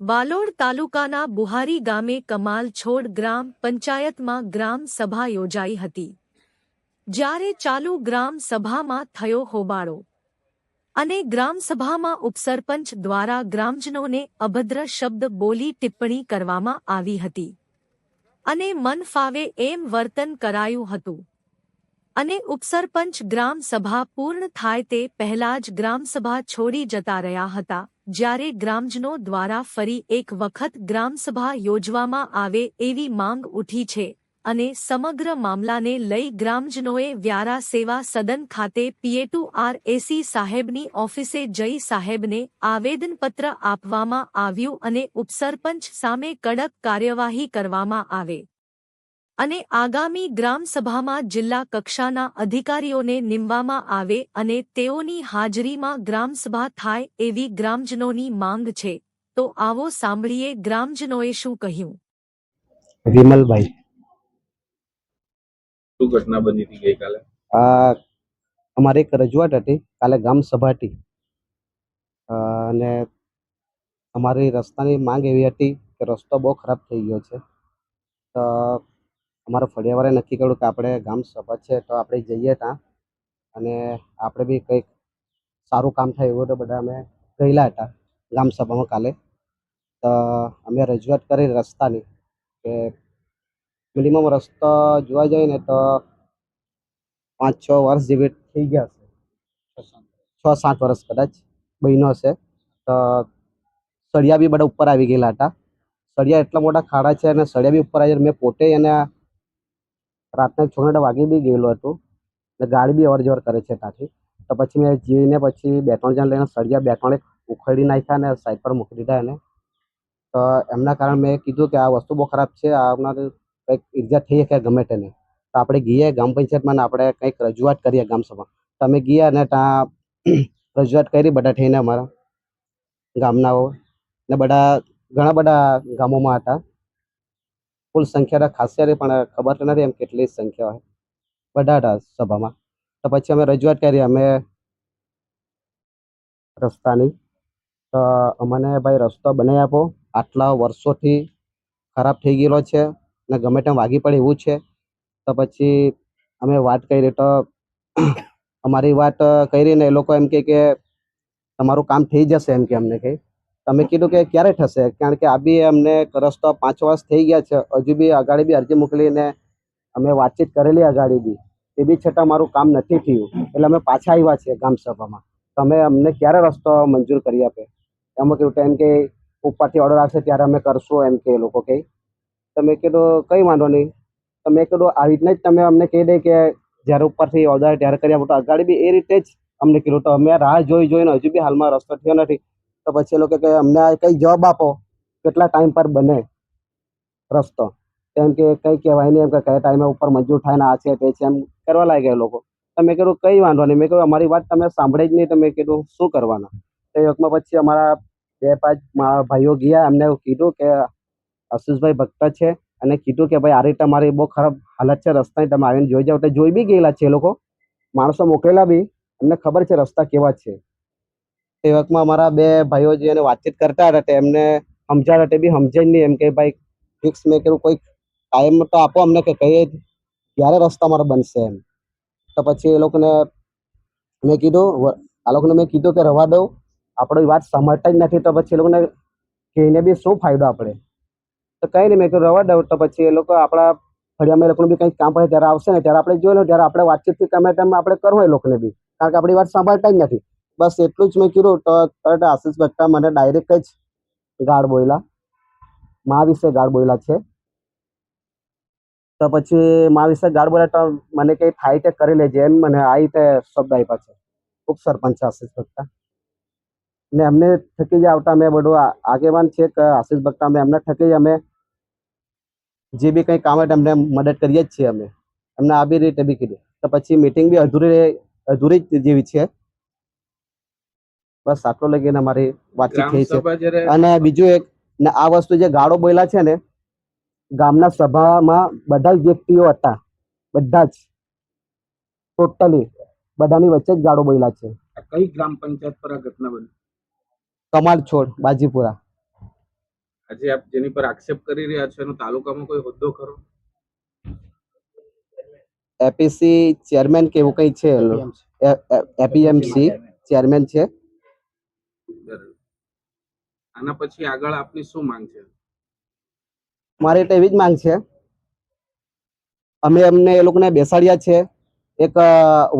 વાલોડ તાલુકાના બુહારી ગામે કમાલ છોડ ગ્રામ પંચાયતમાં ગ્રામ સભા યોજાઈ હતી. જ્યારે ચાલુ ગ્રામ સભામાં થયો હોબાળો અને ગ્રામસભામાં ઉપસરપંચ દ્વારા ગ્રામજનોને અભદ્ર શબ્દ બોલી ટિપ્પણી કરવામાં આવી હતી અને મન ફાવે એમ વર્તન કરાયું હતું. અને ઉપસરપંચ ગ્રામસભા પૂર્ણ થાય તે પહેલા જ ગ્રામસભા છોડી જતા રહ્યા હતા, જ્યારે ગ્રામજનો દ્વારા ફરી એક વખત ગ્રામસભા યોજવામાં આવે એવી માંગ ઉઠી છે. અને સમગ્ર મામલાને લઈ ગ્રામજનોએ વ્યારા સેવા સદન ખાતે પીએટુ આર એસી સાહેબની ઓફિસે જઈ સાહેબને આવેદનપત્ર આપવામાં આવ્યું અને ઉપસરપંચ સામે કડક કાર્યવાહી કરવામાં આવે. અને આગામી ગ્રામસભામાં જિલ્લા કક્ષાના અધિકારીઓને નિમવામાં આવે અને તેઓની હાજરીમાં ગ્રામસભા થાય એવી ગ્રામજનોની માંગ છે. તો આવો સાંભળીએ ગ્રામજનોએ શું કહ્યું. વિમલભાઈ. શું ઘટના બની હતી ગઈકાલે? આ અમારી એક રજૂઆત હતી, કાલે ગામ સભા હતી. અને અમારી રસ્તાની માંગ એવી હતી કે રસ્તો બહુ ખરાબ થઈ ગયો છે. તો અમારા ફળિયાવાળાએ નક્કી કર્યું કે આપણે ગામ સભા છે તો આપણે જઈએ ત્યાં. અને આપણે બી કંઈક સારું કામ થાય એવું તો બધા અમે ગયેલા હતા ગામ સભામાં કાલે. તો અમે રજૂઆત કરી રસ્તાની કે મિનિમમ રસ્તો જોવા જઈએ ને તો પાંચ છ વર્ષ જેવી થઈ ગયા છે. છ સાત વર્ષ કદાચ બન્યો હશે. તો સળિયા બી બધા ઉપર આવી ગયેલા હતા. સળિયા એટલા મોટા ખાડા છે અને સળિયા બી ઉપર આવી. મેં પોતે એને રાતના એક છોકરાને વાગી બી ગયેલું હતું. ને ગાડી બી અવર જવર કરે છે ત્યાંથી. તો પછી મેં જઈને પછી બે ત્રણ જણ લઈને સળિયા બે ત્રણ ઉખેડી નાખ્યા અને સાઈડ પર મૂકી દીધા એને. તો એમના કારણે મેં કીધું કે આ વસ્તુ બહુ ખરાબ છે. આવનાર કંઈક ઈજા થઈ શકે ગમે તેને. તો આપણે ગઈએ ગામ પંચાયતમાં આપણે કંઈક રજૂઆત કરીએ ગામ સભા. તો અમે ગયા ને ત્યાં રજૂઆત કરી બધા થઈને અમારા ગામનાઓ ને બધા ઘણા બધા ગામોમાં હતા. કુલ સંખ્યા ખાસી પણ ખબર નથી એમ કેટલી સંખ્યા હોય. બધા હતા સભામાં. તો પછી અમે રજૂઆત કરી, અમે રસ્તાની. તો અમને ભાઈ રસ્તો બનાવી આપો. આટલા વર્ષોથી ખરાબ થઈ ગયેલો છે. ને ગમે તેમ વાગી પડે એવું છે. તો પછી અમે વાત કરી તો અમારી વાત કરીને એ લોકો એમ કહે કે તમારું કામ થઈ જશે એમ કે અમને કંઈ તમે કીધું કે ક્યારે થશે? કારણ કે આ બી અમને રસ્તો પાંચ વર્ષ થઈ ગયા છે. હજુ બી અગાડી બી અરજી મોકલીને અમે વાતચીત કરેલી અગાડી બી. એ બી છતાં મારું કામ નથી થયું. એટલે અમે પાછા આવ્યા છીએ ગામ તમે અમને ક્યારે રસ્તો મંજૂર કરી આપે? એમાં કેવું એમ કે ઉપરથી ઓર્ડર આવશે ત્યારે અમે કરશું એમ કે એ લોકો કહે તો મેં કીધું કંઈ વાંધો નહીં. તો મેં કીધું આવી રીતના જ તમે અમને કહી દે કે જ્યારે ઉપરથી ઓર્ડર ત્યારે કરી આપો તો અગાડી બી એ રીતે જ અમને કીધું. તો અમે રાહ જોઈ જોઈને હજુ બી હાલમાં રસ્તો થયો નથી. તો પછી એ લોકો કે અમને કંઈ જવાબ આપો. કેટલા ટાઈમ પર બને રસ્તો? કેમ કે કંઈ કહેવાય નહીં એમ કે કયા ટાઈમે ઉપર મંજૂર થાય ને આ છે તે છે એમ કરવા લાગ્યા લોકો. તો મેં કીધું કંઈ વાંધો નહીં. મેં કીધું અમારી વાત તમે સાંભળી જ નહીં મેં કીધું શું કરવાના? તે વખતમાં પછી અમારા બે પાંચ ભાઈઓ ગયા એમને કીધું કે આશીષભાઈ ભક્ત છે અને કીધું કે ભાઈ, આ રીતે મારી બહુ ખરાબ હાલત છે, રસ્તાની તમે આવીને જોઈ જાઓ. તો જોઈ બી ગયેલા છે એ લોકો. માણસો મોકલેલા બી. એમને ખબર છે રસ્તા કેવા છે. તે વખતમાં અમારા બે ભાઈઓ જે એને વાતચીત કરતા હતા, તે એમને સમજાતા તે બી સમજાય નહીં. એમ કે ભાઈ ફિક્સ મેં કીધું, કોઈ ટાઈમ તો આપો અમને કે કહીએ ક્યારે રસ્તા મારો બનશે એમ. તો પછી એ લોકોને મેં કીધું આ લોકોને મેં કીધું કે રવા દઉં. આપણી વાત સમજતા જ નથી. તો પછી એ લોકોને કહીને બી શું ફાયદો આપણે? તો કંઈ નહીં મેં કીધું રવા દઉં તો પછી એ લોકો આપણા ફળિયામાં એ લોકોનું બી કંઈક કામ પડે ત્યારે આવશે ને, ત્યારે આપણે જોઈ લો ત્યારે આપણે વાતચીતથી ગમે તેમ આપણે કરવું એ લોકોને બી. કારણ કે આપણી વાત સાંભળતા જ નથી. બસ એટલું જ મેં કીધું તો તરત આશીષ ભટ્ટા મને ડાયરેક્ટ જ ગાળ બોલ્યા મા વિશે ગાળ બોલ્યા છે. તો પછી મા વિશે ગાળ બોલ્યા તો મને કંઈ થાય તે કરી લેજે એમ મને આ રીતે શબ્દ આપ્યા છે. ઉપસરપંચ આશીષ ભટ્ટા ને એમને થકી જ આવતા મેં બધું આગેવાન છે કે આશીષ ભટ્ટા અમે એમને થકી જ અમે જે બી કંઈ કામ હોય એમને મદદ કરીએ જ છીએ અમે. એમને આવી રીતે બી કીધું. તો પછી મીટિંગ બી અધૂરી અધૂરી જ જેવી છે. બસ આટલો લગીને અમારી વાતચીત થઈ છે. અને બીજું એક ને આ વસ્તુ જે ગાળો બોયલા છે ને ગામના સભામાં બધા જ વ્યક્તિઓ હતા. બધા જ. ટોટલી બધાની વચ્ચે જ ગાળો બોયલા છે. કઈ ગ્રામ પંચાયત પર આ ઘટના બની? કમાલ છોડ બાજીપુરા. આજે આપ જેની પર આક્ષેપ કરી રહ્યા છો એનો તાલુકામાં કોઈ હોદ્દો ખરો? એપીસી ચેરમેન કે એવું કંઈ છે? એપીએમસી ચેરમેન છે. આના પછી આગળ આપની શું માંગ છે? મારી તો એવી જ માંગ છે. અમે અમને એ લોકોને બેસાડ્યા છે એક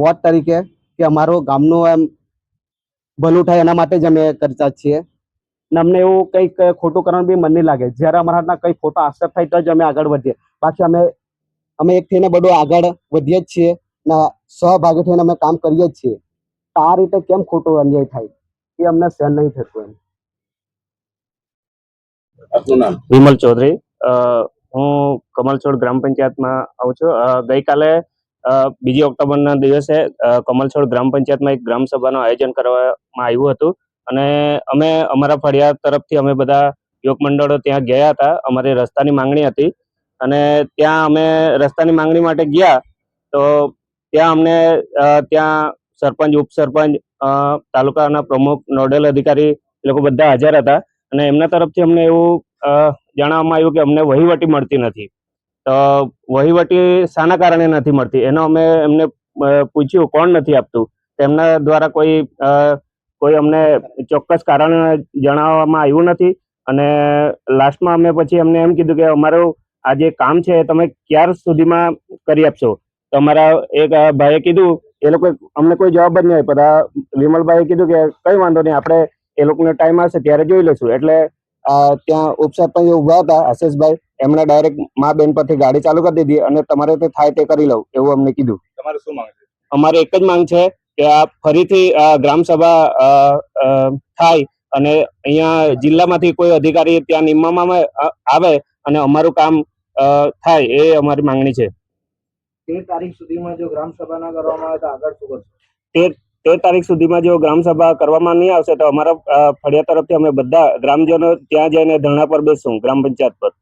વોર્ડ તરીકે કે અમારું ગામનું એમ ભલું થાય એના માટે જ અમે કરતા છીએ. ને અમને એવું કંઈક ખોટું કરવાનું બી મન નહીં લાગે. જ્યારે અમારા હાથના કંઈ ખોટો આક્ષેપ થાય તો જ અમે આગળ વધીએ. બાકી અમે અમે એક થઈને બધું આગળ વધીએ જ છીએ ને સહભાગી થઈને અમે કામ કરીએ જ છીએ. તો આ રીતે કેમ ખોટો અન્યાય થાય? એ અમને સહન નહીં થતું એમ. વિમલ ચૌધરી. અ, હું કમલછોડ ગ્રામ પંચાયતમાં આવું છું. ગઈકાલે અ, બીજી ઓક્ટોબરના દિવસે કમલછોડ ગ્રામ પંચાયતમાં એક ગ્રામ સભાનું આયોજન કરવામાં આવ્યું હતું. અને અમે અમારા ફળિયા તરફથી અમે બધા યુવક મંડળો ત્યાં ગયા હતા. અમારી રસ્તાની માંગણી હતી. અને ત્યાં અમે રસ્તાની માંગણી માટે ગયા તો ત્યાં અમને ત્યાં સરપંચ, ઉપસરપંચ તાલુકાના પ્રમુખ, નોડલ અધિકારી એ લોકો બધા હાજર હતા. અને એમના તરફથી અમને એવું જણાવવામાં આવ્યું કે અમને વહીવટી મળતી નથી. તો વહીવટી શાના કારણે નથી મળતી. એનો અમે એમને પૂછ્યું, કોણ નથી આપતું? તેમના દ્વારા કોઈ કોઈ અમને ચોક્કસ કારણ જણાવવામાં આવ્યું નથી. અને લાસ્ટમાં અમે પછી અમને એમ કીધું કે અમારું આ જે કામ છે તમે ક્યાર સુધીમાં કરી આપશો? તો અમારા એક ભાઈએ કીધું એ લોકો અમને કોઈ જવાબ જ નહીં આપ્યો. તો વિમલભાઈએ કીધું કે કઈ વાંધો નહીં આપણે એ લોકોનો ટાઈમ આવશે ત્યારે જોઈ લઈશું. એટલે ત્યાં ઉપસરપંચ ઊભા હતા આશિષભાઈ. એમણે ડાયરેક્ટ મા બેન પરથી ગાડી ચાલુ કરી દીધી અને તમારે તે થાય તે કરી લઉં એવું અમને કીધું. તમારે શું માંગ છે? અમારે એક જ માંગ છે કે આ ફરીથી ગ્રામસભા થાય અને અહીંયા જિલ્લામાંથી કોઈ અધિકારી ત્યાં નિમવામાં આવે- અને અમારું કામ થાય એ અમારી માંગણી છે. તેર તારીખ સુધીમાં જો ગ્રામ સભા ના કરવામાં આવે તો આગળ શું કરશો? તેર તારીખ સુધીમાં જો ગ્રામસભા કરવામાં નહીં આવશે તો અમારા ફળિયા તરફથી અમે બધા ગ્રામજનો ત્યાં જઈને ધરણા પર બેસશું ગ્રામ પંચાયત પર.